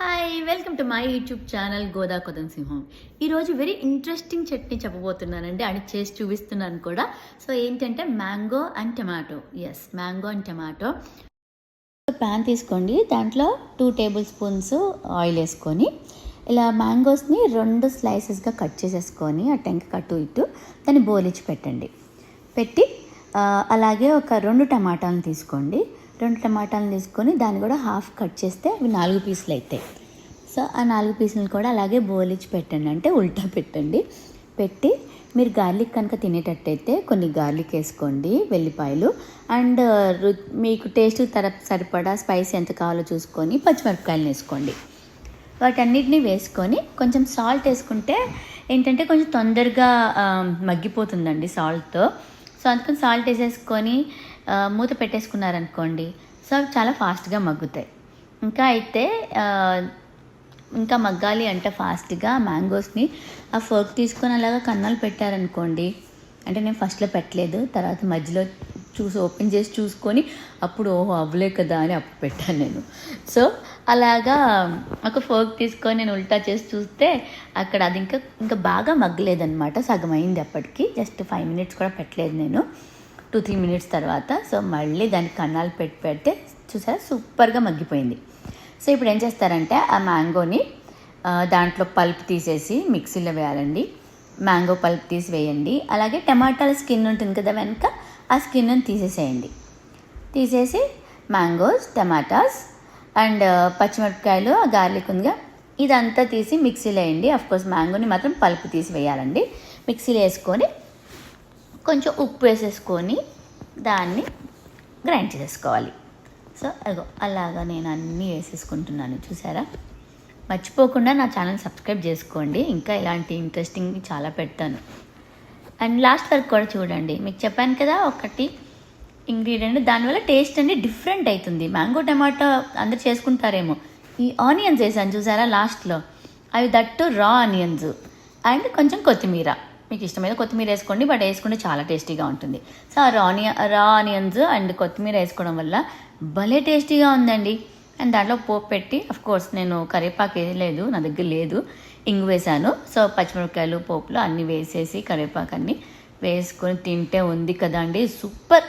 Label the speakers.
Speaker 1: Hi welcome to my YouTube channel గోదా కొదన్ సింహం ఈరోజు వెరీ ఇంట్రెస్టింగ్ చట్నీ చెప్పబోతున్నానండి. అని చేసి చూపిస్తున్నాను కూడా. సో ఏంటంటే mango and tomato yes mango and tomato pan తీసుకోండి. దాంట్లో టూ టేబుల్ స్పూన్స్ ఆయిల్ వేసుకొని ఇలా మ్యాంగోస్ని రెండు స్లైసెస్గా కట్ చేసేసుకొని ఆ టెంక కట్టు ఇటు దాన్ని బోలిచ్చి పెట్టండి. పెట్టి అలాగే ఒక రెండు టమాటాలను తీసుకోండి. రెండు టమాటాలను తీసుకొని దాన్ని కూడా హాఫ్ కట్ చేస్తే అవి నాలుగు పీసులు అవుతాయి. సో ఆ నాలుగు పీసులను కూడా అలాగే బోలిచ్చి పెట్టండి. అంటే ఉల్టా పెట్టండి. పెట్టి మీరు గార్లిక్ కనుక తినేటట్టయితే కొన్ని గార్లిక్ వేసుకోండి వెల్లిపాయలు. అండ్ రు మీకు టేస్ట్ తర సరిపడా స్పైస్ ఎంత కావాలో చూసుకొని పచ్చిమిరపకాయలు వేసుకోండి. వాటన్నిటిని వేసుకొని కొంచెం సాల్ట్ వేసుకుంటే ఏంటంటే కొంచెం తొందరగా మగ్గిపోతుందండి సాల్ట్తో సో అందుకని సాల్ట్ వేసేసుకొని మూత పెట్టేసుకున్నారనుకోండి. సో అవి చాలా ఫాస్ట్గా మగ్గుతాయి. ఇంకా అయితే ఇంకా మగ్గాలి అంటే ఫాస్ట్గా మ్యాంగోస్ని ఆ ఫోర్క్ తీసుకొని అలాగా కన్నాలు పెట్టారనుకోండి. అంటే నేను ఫస్ట్లో పెట్టలేదు. తర్వాత మధ్యలో చూసి ఓపెన్ చేసి చూసుకొని అప్పుడు ఓహో అవ్వలే కదా అని అప్పుడు పెట్టాను నేను. సో అలాగా ఒక ఫోర్క్ తీసుకొని నేను ఉల్టా చేసి చూస్తే అక్కడ అది ఇంకా ఇంకా బాగా మగ్గలేదన్నమాట. సగం అయింది అప్పటికి. జస్ట్ ఫైవ్ మినిట్స్ కూడా పెట్టలేదు నేను. టూ త్రీ మినిట్స్ తర్వాత సో మళ్ళీ దానికి కన్నాలు పెట్టి పెడితే చూసారా సూపర్గా మగ్గిపోయింది. సో ఇప్పుడు ఏం చేస్తారంటే ఆ మ్యాంగోని దాంట్లో పల్ప్ తీసేసి మిక్సీలో వేయాలండి. మ్యాంగో పల్ప్ తీసి వేయండి. అలాగే టమాటాల స్కిన్ ఉంటుంది కదా వెనక ఆ స్కిన్ను తీసేసేయండి. తీసేసి మ్యాంగోస్ టమాటాస్ అండ్ పచ్చిమిరపకాయలు గార్లిక్ ఉందిగా ఇదంతా తీసి మిక్సీలో వేయండి. కోర్స్ మ్యాంగోని మాత్రం పల్పు తీసి వేయాలండి. మిక్సీలో వేసుకొని కొంచెం ఉప్పు వేసేసుకొని దాన్ని గ్రైండ్ చేసేసుకోవాలి సో అగో అలాగా నేను అన్నీ వేసేసుకుంటున్నాను. చూసారా? మర్చిపోకుండా నా ఛానల్ సబ్స్క్రైబ్ చేసుకోండి. ఇంకా ఇలాంటి ఇంట్రెస్టింగ్ చాలా పెడతాను. అండ్ లాస్ట్ వరకు కూడా చూడండి. మీకు చెప్పాను కదా ఒకటి ఇంగ్రీడియంట్. దానివల్ల టేస్ట్ అనేది డిఫరెంట్ అవుతుంది. మ్యాంగో టమాటో అందరు చేసుకుంటారేమో. ఈ ఆనియన్స్ వేసాను చూసారా లాస్ట్లో? అవి దట్టు రా ఆనియన్స్. అండ్ కొంచెం కొత్తిమీర. మీకు ఇష్టమైన కొత్తిమీర వేసుకోండి బట్ వేసుకుంటే చాలా టేస్టీగా ఉంటుంది. సో ఆ రా రా ఆనియన్స్ అండ్ కొత్తిమీర వేసుకోవడం వల్ల భలే టేస్టీగా ఉందండి. అండ్ దాంట్లో పోపు పెట్టి అఫ్ కోర్స్ నేను కరివేపాకు లేదు నా దగ్గర లేదు ఇంగు వేసాను సో పచ్చిమిరపకాయలు పోపులు అన్నీ వేసేసి కరివేపాకు అన్నీ వేసుకొని తింటే ఉంది కదండి. సూపర్!